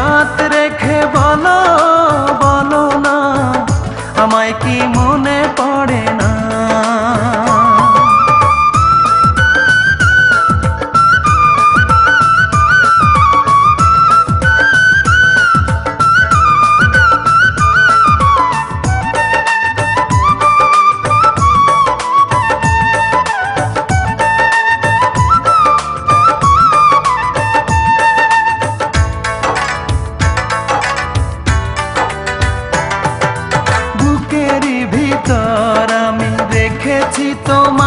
হাত রেখে বলো বলো না আমায় কি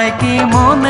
নয় কি মনে